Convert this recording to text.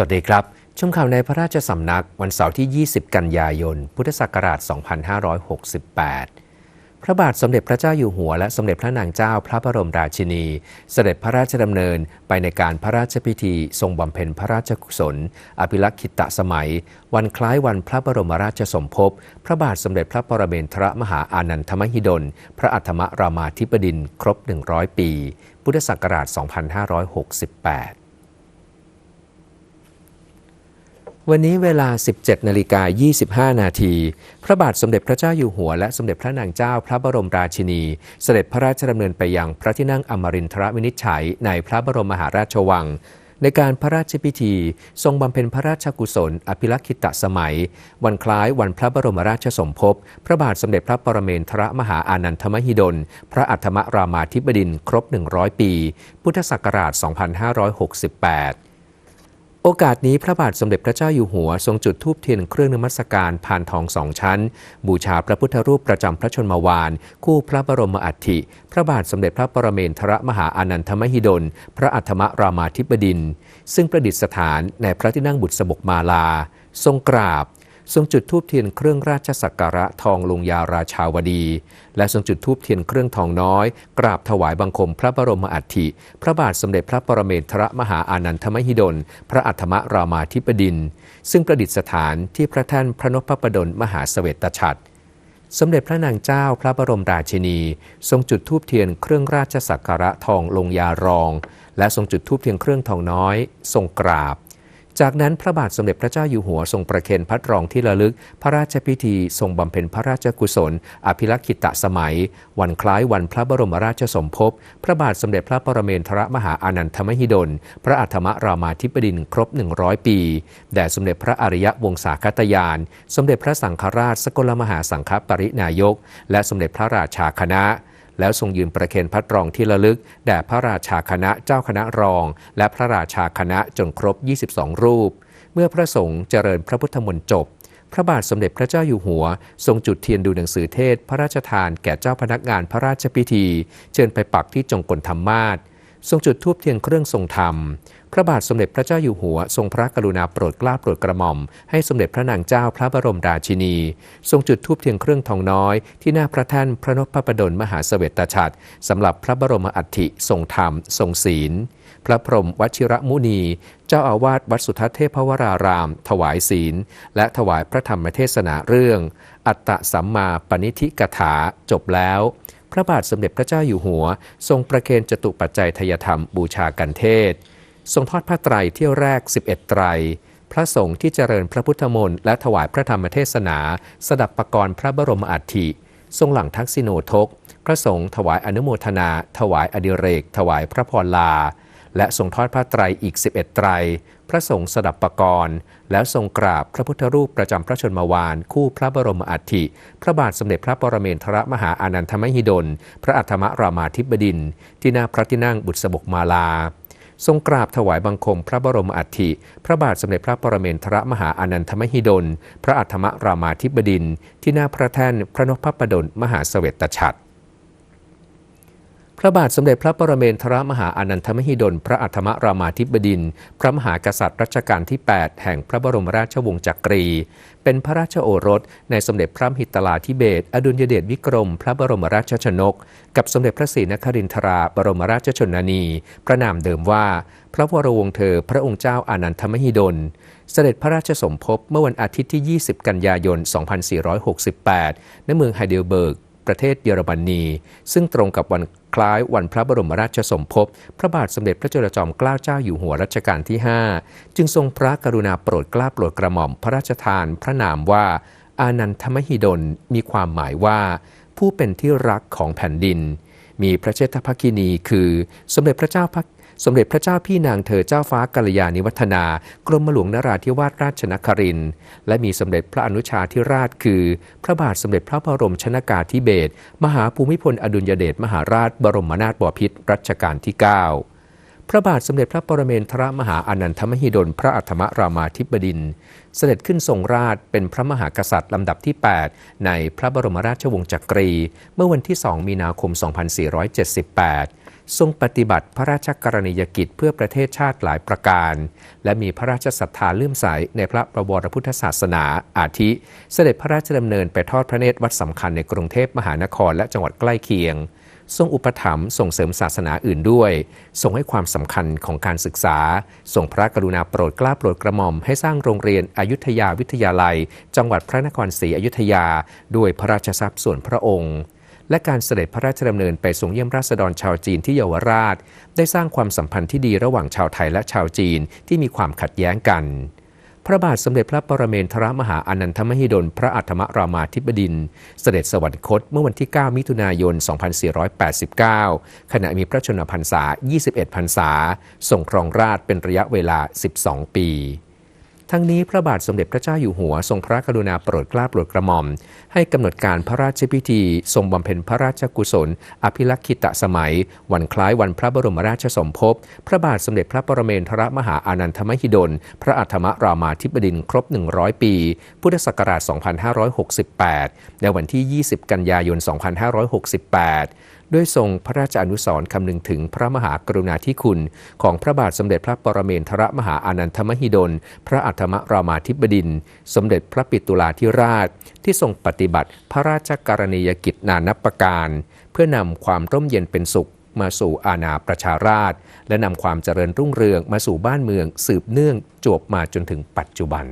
สวัสดีครับ ชมข่าวในพระราชสำนักวันเสาร์ที่ 20 กันยายน พุทธศักราช 2568 พระบาทสมเด็จพระเจ้าอยู่หัว และสมเด็จพระนางเจ้าพระบรมราชินี เสด็จพระราชดำเนินไปในการพระราชพิธี ทรงบำเพ็ญพระราชกุศล อภิลักษิตสมัย วันคล้ายวันพระบรมราชสมภพ พระบาทสมเด็จพระปรเมนทรมหาอานันทมหิดล พระอัฐมรามาธิบดิน ครบ 100 ปี พุทธศักราช 2568 วันนี้เวลา 17นาฬิกา25 นาที พระบาทสมเด็จพระเจ้าอยู่หัว และสมเด็จพระนางเจ้าพระบรมราชินี เสด็จพระราชดำเนินไปยังพระที่นั่งอมรินทรวินิจฉัยในพระบรมมหาราชวัง ในการพระราชพิธี ทรงบำเพ็ญพระราชกุศล อภิลักษิตสมัย วันคล้ายวันพระบรมราชสมภพ พระบาทสมเด็จพระปรเมนทรมหาอานันทมหิดล พระอัฐมรามาธิบดินครบ 100 ปี พุทธศักราช 2568 โอกาสนี้พระบาทสมเด็จพระเจ้าอยู่หัว ทรงจุดธูปเทียนเครื่องนมัสการผ่านทองสองชั้น บูชาพระพุทธรูปประจำพระชนมวาน คู่พระบรมอัฐิ พระบาทสมเด็จพระปรเมนทรมหาอานันทมหิดล พระอัฐมรามาธิบดิน ซึ่งประดิษฐานในพระที่นั่งบุตรสบกมาลา ทรงกราบ ทรงจุดธูปเทียนเครื่องราชสักการะทองลงยาราชาวดี และทรงจุดธูปเทียนเครื่องทองน้อย กราบถวายบังคมพระบรมอัฐิ พระบาทสมเด็จพระปรเมนทรมหาอานันทมหิดล พระอัฐมรามาธิบดิน ซึ่งประดิษฐานที่พระท่านพระนพประดลมหาเสวตฉัตรสมเด็จพระนางเจ้าพระบรมราชินี ทรงจุดธูปเทียนเครื่องราชสักการะทองลงยารอง และทรงจุดธูปเทียนเครื่องทองน้อย ทรงกราบ จากนั้นพระบาทสมเด็จพระเจ้าอยู่หัวทรงประเคนพัดรองที่ระลึก พระราชพิธีทรงบำเพ็ญพระราชกุศล อภิรักษิตะสมัย วันคล้ายวันพระบรมราชสมภพ พระบาทสมเด็จพระปรเมนทรมหาอานันทมหิดล พระอัฐมรามาธิบดินครบ 100 ปี แด่สมเด็จพระอริยวงศาคตยาน สมเด็จพระสังฆราชสกลมหาสังฆปรินายก และสมเด็จพระราชาคณะ แล้วทรงยืนประเคนพัดรองที่ระลึก แด่พระราชาคณะเจ้าคณะรอง และพระราชาคณะจนครบ 22 รูป เมื่อพระสงฆ์เจริญพระพุทธมนต์จบ พระบาทสมเด็จพระเจ้าอยู่หัว ทรงจุดเทียนดูหนังสือเทศ พระราชทานแก่เจ้าพนักงานพระราชพิธี เชิญไปปักที่จงกลธรรมาศทรงจุดทูบเทียนเครื่องทรงธรรม พระบาทสมเด็จพระเจ้าอยู่หัว ทรงพระกรุณาโปรดเกล้าโปรดกระหม่อม ให้สมเด็จพระนางเจ้าพระบรมราชินี ทรงจุดทูบเทียนเครื่องทองน้อย ที่หน้าพระท่านพระนพพระประดลมหาเสวตฉัตรสำหรับพระบรมอัฐิทรงธรรม ทรงศีล พระพรหมวชิระมุนี เจ้าอาวาสวัดสุทัศเทพวราราม ถวายศีล และถวายพระธรรมเทศนาเรื่อง อัตตสัมมาปณิธิกถาจบแล้วพระบาทสมเด็จพระเจ้าอยู่หัว ทรงประเคนจตุปัจจัยทยธรรมบูชากันเทศ ทรงทอดพระไตรเที่ยวแรก 11 ไตร พระสงฆ์ที่เจริญพระพุทธมนต์และถวายพระธรรมเทศนา สดับประกรณ์พระบรมอัฐิทรงหลังทักษิโนทก พระสงฆ์ถวายอนุโมทนา ถวายอดิเรก ถวายพระพรลา และทรงทอดพระไตรอีก 11 ไตร พระสงฆ์สดับประกรณ์แล้วทรงกราบพระพุทธรูปประจำพระชนมวาน คู่พระบรมอัฐิพระบาทสมเด็จพระปรเมนทรมหาอานันทมหิดล พระอัฐมรามาธิบดิน ที่หน้าพระที่นั่งบุตรสบกมาลา ทรงกราบถวายบังคมพระบรมอัฐิ พระบาทสมเด็จพระปรเมนทรมหาอานันทมหิดล พระอัฐมรามาธิบดิน ที่หน้าพระแท่นพระนพพระดลมหาเสวตฉัตร พระบาทสมเด็จพระปรเมนทรมหาอานันทมหิดล พระอัฐมรามาธิบดิน พระมหากษัตริย์รัชกาลที่ 8 แห่งพระบรมราชวงศ์จักรี เป็นพระราชโอรส ในสมเด็จพระหิตลาธิเบศรอดุลยเดชวิกรม พระบรมราชชนก กับสมเด็จพระศรีนครินทราบรมราชชนนี พระนามเดิมว่า พระวรวงศ์เธอ พระองค์เจ้าอานันทมหิดล เสด็จพระราชสมภพเมื่อวันอาทิตย์ที่ 20 กันยายน 2468 ณ เมืองไฮเดลเบิร์ก ประเทศเยอรมนี ซึ่งตรงกับวันคล้ายวันพระบรมราชสมภพ พระบาทสมเด็จพระจุลจอมเกล้าเจ้าอยู่หัวรัชกาลที่ 5 จึงทรงพระกรุณาโปรดเกล้าโปรดกระหม่อมพระราชทานพระนามว่า อานันทมหิดลมีความหมายว่า ผู้เป็นที่รักของแผ่นดิน มีพระเชษฐภคินี คือ สมเด็จพระเจ้าพัก สมเด็จพระเจ้าพี่นางเธอเจ้าฟ้ากัลยาณิวัฒนากรมหลวงนราธิวาสราชนครินและมีสมเด็จพระอนุชาธิราชคือ พระบาทสมเด็จพระบรมชนากาธิเบศมหาภูมิพลอดุลยเดชมหาราชบรมนาถบพิตรรัชกาลที่ 9 พระบาทสมเด็จพระปรเมนทรมหาอนันทมหิดลพระอัฐมรามาธิบดิน เสด็จขึ้นทรงราชเป็นพระมหากษัตริย์ลำดับที่ 8 ในพระบรมราชวงศ์จักรี เมื่อวันที่ 2 มีนาคม 2478 ทรงปฏิบัติพระราชกรณียกิจเพื่อประเทศชาติหลายประการ และมีพระราชศรัทธาเลื่อมใสในพระประวรพุทธศาสนาอาทิ เสด็จพระราชดำเนินไปทอดพระเนตรวัดสำคัญในกรุงเทพมหานครและจังหวัดใกล้เคียง ทรงอุปถัมภ์ส่งเสริมศาสนาอื่นด้วย ทรงให้ความสำคัญของการศึกษา ทรงพระกรุณาโปรดเกล้าโปรดกระหม่อมให้สร้างโรงเรียนอยุธยาวิทยาลัย จังหวัดพระนครศรีอยุธยา ด้วยพระราชทรัพย์ส่วนพระองค์และการเสด็จพระราชดำเนินไปทรงเยี่ยมราษฎรชาวจีนที่เยาวราช ได้สร้างความสัมพันธ์ที่ดีระหว่างชาวไทยและชาวจีนที่มีความขัดแย้งกัน พระบาทสมเด็จพระปรเมนทรมหาอนันทมหิดล พระอัธมรามาธิบดิน เสด็จสวรรคตเมื่อวันที่ 9 มิถุนายน 2489 ขณะมีพระชนมพรรษา 21 พรรษาทรงครองราชเป็นระยะเวลา 12 ปี ทั้งนี้พระบาทสมเด็จพระเจ้าอยู่หัวทรงพระกรุณาโปรดเกล้าโปรดกระหม่อม ให้กำหนดการพระราชพิธี ทรงบำเพ็ญพระราชกุศล อภิลักขิตสมัย วันคล้ายวันพระบรมราชสมภพ พระบาทสมเด็จพระปรเมนทรมหาอานันทมหิดล พระอัฏฐมรามาธิบดินครบ 100 ปี พุทธศักราช 2568 ในวันที่ 20 กันยายน 2568 ด้วยทรงพระราชอนุสร์คำนึงถึงพระมหากรุณาธิคุณ ของพระบาทสมเด็จพระปรเมนทรมหาอานันทมหิดล พระอัฏฐมรามาธิบดิน สมเด็จพระปิตุลาธิราช ที่ทรงปฏิบัติพระราชกรณียกิจนานับประการ เพื่อนำความร่มเย็นเป็นสุขมาสู่อาณาประชาราช และนำความเจริญรุ่งเรืองมาสู่บ้านเมือง สืบเนื่องจวบมาจนถึงปัจจุบัน